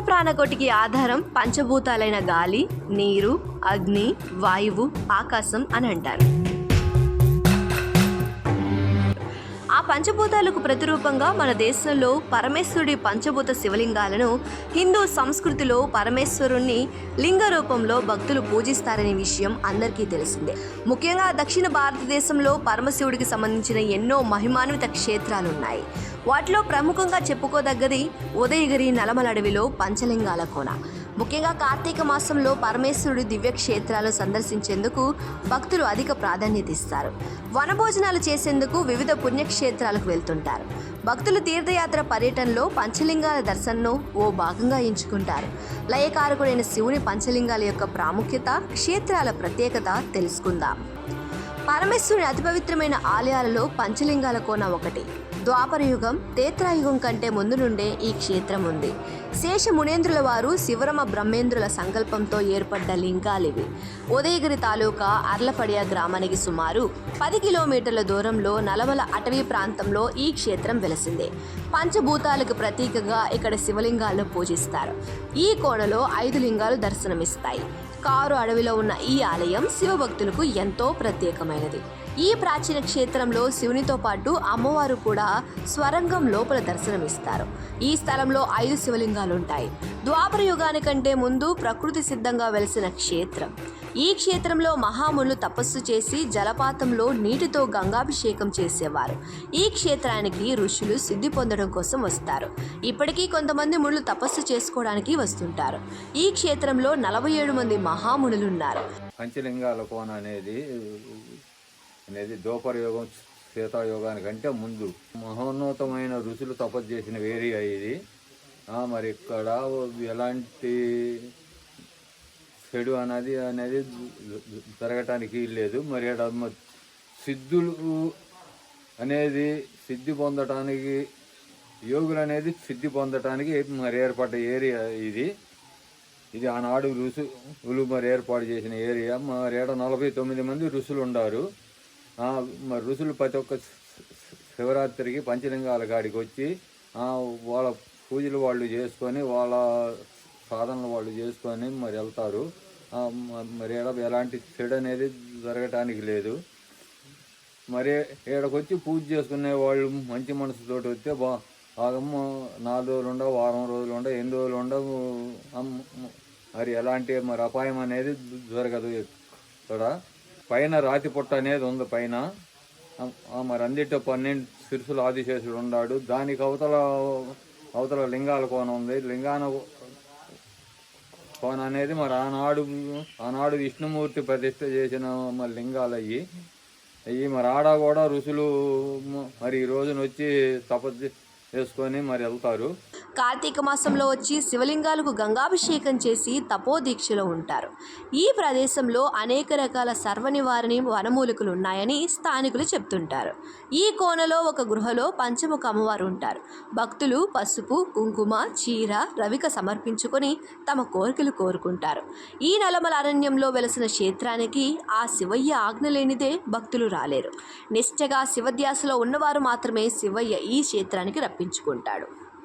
ప్రాణకోటికి ఆధారం పంచభూతాలైన గాలి నీరు అగ్ని వాయువు ఆకాశం అని అంటారు. ఆ పంచభూతాలకు ప్రతిరూపంగా మన దేశంలో పరమేశ్వరుడి పంచభూత శివలింగాలను హిందూ సంస్కృతిలో పరమేశ్వరుణ్ణి లింగ రూపంలో భక్తులు పూజిస్తారనే విషయం అందరికీ తెలిసిందే. ముఖ్యంగా దక్షిణ భారతదేశంలో పరమశివుడికి సంబంధించిన ఎన్నో మహిమాన్విత క్షేత్రాలు ఉన్నాయి వాటిలో ప్రముఖంగా చెప్పుకోదగ్గది ఉదయగిరి నలమల అడవిలో పంచలింగాల కోన. ముఖ్యంగా కార్తీక మాసంలో పరమేశ్వరుడి దివ్య క్షేత్రాలు సందర్శించేందుకు భక్తులు అధిక ప్రాధాన్యత ఇస్తారు వనభోజనాలు చేసేందుకు వివిధ పుణ్యక్షేత్రాలకు వెళ్తుంటారు. భక్తులు తీర్థయాత్ర పర్యటనలో పంచలింగాల దర్శనను ఓ భాగంగా ఎంచుకుంటారు. లయకారకుడైన శివుని పంచలింగాల యొక్క ప్రాముఖ్యత క్షేత్రాల ప్రత్యేకత తెలుసుకుందాం. పరమేశ్వరుని అతి పవిత్రమైన ఆలయాలలో పంచలింగాల కోన ఒకటి. ద్వాపరయుగం తేత్రాయుగం కంటే ముందు నుండే ఈ క్షేత్రం ఉంది. శేష మునేంద్రుల వారు శివరమ బ్రహ్మేంద్రుల సంకల్పంతో ఏర్పడ్డ లింగాలివి ఉదయగిరి తాలూకా అర్లపడియ గ్రామానికి సుమారు పది కిలోమీటర్ల దూరంలో నలమల అటవీ ప్రాంతంలో ఈ క్షేత్రం వెలసిందే. పంచభూతాలకు ప్రతీకగా ఇక్కడ శివలింగాలను పూజిస్తారు. ఈ కోణలో ఐదు లింగాలు దర్శనమిస్తాయి. కారు అడవిలో ఉన్న ఈ ఆలయం శివభక్తులకు ఎంతో ప్రత్యేకమైనది. ఈ ప్రాచీన క్షేత్రంలో శివునితో పాటు అమ్మవారు కూడా స్వరంగం లోపల దర్శనమిస్తారు. ఈ స్థలంలో ఐదు శివలింగాలు ఉంటాయి ద్వాపర యుగానికంటే ముందు ప్రకృతి సిద్ధంగా వెలిసిన క్షేత్రం. ఈ క్షేత్రంలో మహాములు తపస్సు చేసి జలపాతంలో నీటితో గంగాభిషేకం చేసేవారు. ఈ క్షేత్రానికి ఋషులు సిద్ధి పొందడం కోసం వస్తారు. ఇప్పటికీ కొంతమంది మునులు తపస్సు చేసుకోవడానికి వస్తుంటారు. ఈ క్షేత్రంలో నలభై ఏడు మంది మహామునులు ఉన్నారు పంచలింగాల కోన అనేది అనేది దోపరయోగం శ్వేతాయోగానికంటే ముందు. మహోన్నతమైన ఋషులు తపస్సు చేసిన వేరియా ఇది. మరి ఇక్కడ ఎలాంటి చెడు అనేది అనేది జరగటానికి లేదు. మరి ఈడ సిద్ధులు అనేది సిద్ధి పొందటానికి యోగులు అనేది సిద్ధి పొందటానికి మరి ఏర్పడ్డ ఏరియా ఇది. ఇది ఆనాడు ఋషులు మరి ఏర్పాటు చేసిన ఏరియా. మరి ఏడ నలభై తొమ్మిది మంది ఋషులు ఉండారు. మరి ఋషులు ప్రతి ఒక్క శివరాత్రికి పంచలింగాల కాడికి వచ్చి వాళ్ళ పూజలు వాళ్ళు చేసుకొని వాళ్ళ సాధనలు వాళ్ళు చేసుకొని మరి వెళ్తారు. మరి ఏడ ఎలాంటి చెడు అనేది జరగటానికి లేదు. మరి ఈడకొచ్చి పూజ చేసుకునే వాళ్ళు మంచి మనసుతో వస్తే బా ఆగమ్మ నాలుగు రోజులు ఉండవు వారం రోజులు ఉండవు ఎన్ని రోజులు ఉండవు మరి ఎలాంటి మరి అపాయం అనేది జరగదు ఇక్కడ పైన రాతి పుట్ట అనేది ఉంది పైన. మరి అందిట పన్నెండు శిరుసులు ఆదిశేషుడు ఉన్నాడు దానికి అవతల అవతల లింగాల కోన ఉంది. లింగాన కోన అనేది మరి ఆనాడు ఆనాడు విష్ణుమూర్తి ప్రతిష్ట చేసిన మరి లింగాలు అయ్యి అయ్యి మరి ఆడ కూడా ఋషులు మరి ఈ రోజున వచ్చి తపస్సు చేసుకొని మరి వెళ్తారు. కార్తీక మాసంలో వచ్చి శివలింగాలకు గంగాభిషేకం చేసి తపోదీక్షలో ఉంటారు. ఈ ప్రదేశంలో అనేక రకాల సర్వనివారణి వనమూలికలు ఉన్నాయని స్థానికులు చెప్తుంటారు. ఈ కోనలో ఒక గృహలో పంచముఖ అమ్మవారు ఉంటారు. భక్తులు పసుపు కుంకుమ చీర రవిక సమర్పించుకొని తమ కోరికలు కోరుకుంటారు. ఈ నలమల అరణ్యంలో వెలసిన క్షేత్రానికి ఆ శివయ్య ఆజ్ఞ లేనిదే భక్తులు రాలేరు. నిష్టగా శివధ్యాసలో ఉన్నవారు మాత్రమే శివయ్య ఈ క్షేత్రానికి రప్పించుకుంటాడు.